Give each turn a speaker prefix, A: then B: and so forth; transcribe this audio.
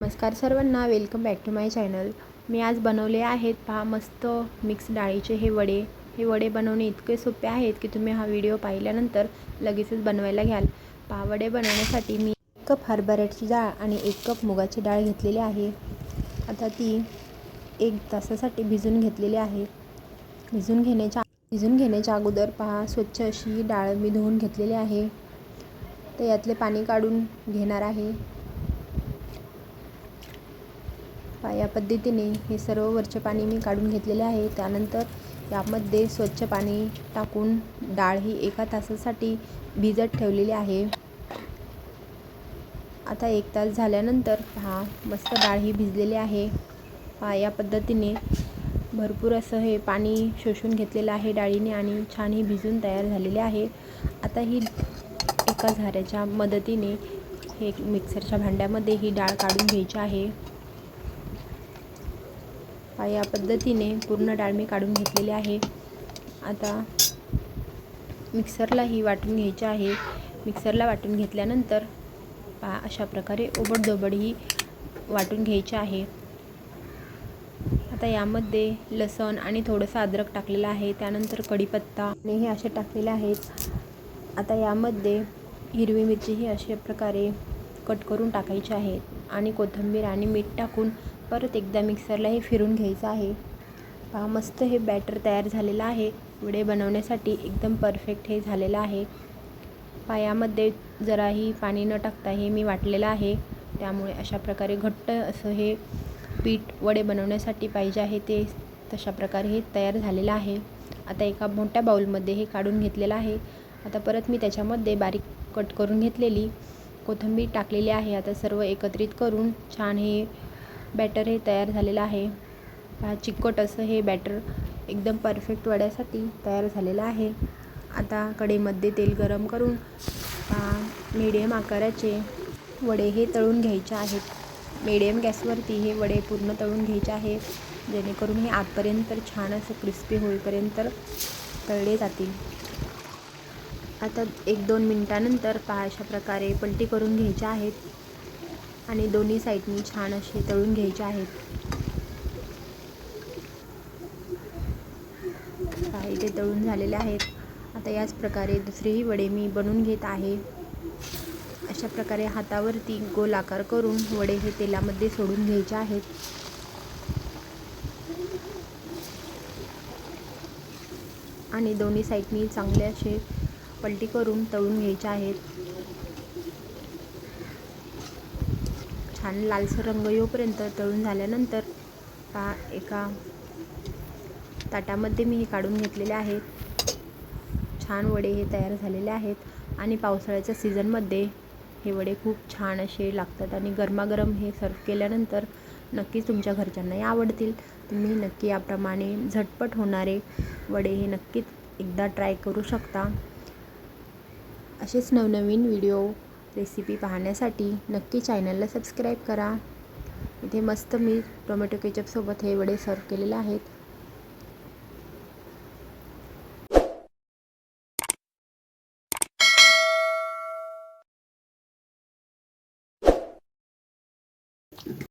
A: नमस्कार सर्वांना welcome back to my channel मी आज बनवले आहेत पहा मस्त मिक्स डाळीचे हे वडे. हे वडे बनवणे इतके सोपे आहेत की तुम्ही हा व्हिडिओ पाहिल्यानंतर लगेचच बनवायला घ्याल. पहा वडे बनवण्यासाठी मी एक कप हरभऱ्याची डाळ आणि एक कप मुगाची डाळ घेतलेली आहे. आता ती एक तासासाठी भिजून घेतलेली आहे. भिजून घेण्याच्या भिजून घेण्याच्या अगोदर पहा स्वच्छ अशी डाळ मी धुवून घेतलेली आहे. तर यातले पाणी काढून घेणार आहे पहा या पद्धतीने हे सर्व वरचे पाणी मी काढून घेतलेले आहे. त्यानंतर यामध्ये स्वच्छ पाणी टाकून डाळ ही एका तासासाठी भिजत ठेवलेली आहे. आता एक तास झाल्यानंतर हा मस्त डाळ ही भिजलेली आहे. पहा या पद्धतीने भरपूर असं हे पाणी शोषून घेतलेलं आहे डाळीने आणि छान ही भिजून तयार झालेले आहे. आता ही एका झाऱ्याच्या मदतीने हे मिक्सरच्या भांड्यामध्ये ही डाळ काढून घ्यायची आहे. या पद्धतीने पूर्ण डाळ मी काढून घेतलेली आहे. आता मिक्सरला ही वाटून घ्यायची आहे. मिक्सरला वाटून घेतल्यानंतर पहा अशा प्रकारे ओबडधोबड ही वाटून घ्यायची आहे. आता यामध्ये लसण आणि थोडंसं अद्रक टाकलेलं आहे. त्यानंतर कढीपत्ता आणि हे असे टाकलेले आहेत. आता यामध्ये हिरवी मिरची ही अशा प्रकारे कट करून टाकायची आहे आणि कोथिंबीर आणि मीठ टाकून परत एकदा मिक्सरला हे फिरून घ्यायचं आहे. पहा मस्त हे बॅटर तयार झालेलं आहे. वडे बनवण्यासाठी एकदम परफेक्ट हे झालेलं आहे. पायामध्ये जराही पाणी न टाकता हे मी वाटलेलं आहे. त्यामुळे अशा प्रकारे घट्ट असं हे पीठ वडे बनवण्यासाठी पाहिजे आहे ते तशा प्रकारे हे तयार झालेलं आहे. आता एका मोठ्या बाऊलमध्ये हे काढून घेतलेलं आहे. आता परत मी त्याच्यामध्ये बारीक कट करून घेतलेली. कोथिंबीर टाकलेली आहे. आता सर्व एकत्रित करून छान हे बॅटर हे तयार झालेलं आहे. पहा चिकट असं हे बॅटर एकदम परफेक्ट वड्यासाठी तयार झालेलं आहे. आता कढईमध्ये तेल गरम करून पहा मीडियम आकाराचे वडे हे तळून घ्यायचे आहेत. मीडियम गॅसवरती हे वडे पूर्ण तळून घ्यायचे आहे जेणेकरून हे आतपर्यंत छान असं क्रिस्पी होईपर्यंत तळले जातील. आता एक दोन मिनटानंतर पहा अशा प्रकारे पलटी करून घ्यायच्या आहेत. आणि दोन्ही साईडनी छान असे तळून घ्यायचे आहेत. इथे तळून झालेले आहेत. आता याच प्रकारे दुसरेही वडे मी बनवून घेत आहे. अशा प्रकारे हातावरती गोल आकार करून वडे हे तेलामध्ये सोडून घ्यायचे आहेत. आणि दोन्ही साईडनी चांगले असे पलटी करून तळून घ्यायचे आहेत. छान लालसर रंग येऊपर्यंत तळून झाल्यानंतर पहा एका ताटामध्ये मी हे काढून घेतलेले आहेत. छान वडे हे तयार झालेले आहेत आणि पावसाळ्याच्या सीझनमध्ये हे वडे खूप छान असे लागतात आणि गरमागरम हे सर्व केल्यानंतर नक्कीच तुमच्या घरच्यांनाही आवडतील. तुम्ही नक्की याप्रमाणे झटपट होणारे वडे हे नक्कीच एकदा ट्राय करू शकता. असेच नवनवीन व्हिडिओ रेसिपी पाहण्यासाठी नक्की चॅनलला सबस्क्राईब करा. इथे मस्त मी टोमॅटो केचपसोबत हे वडे सर्व केलेले आहेत.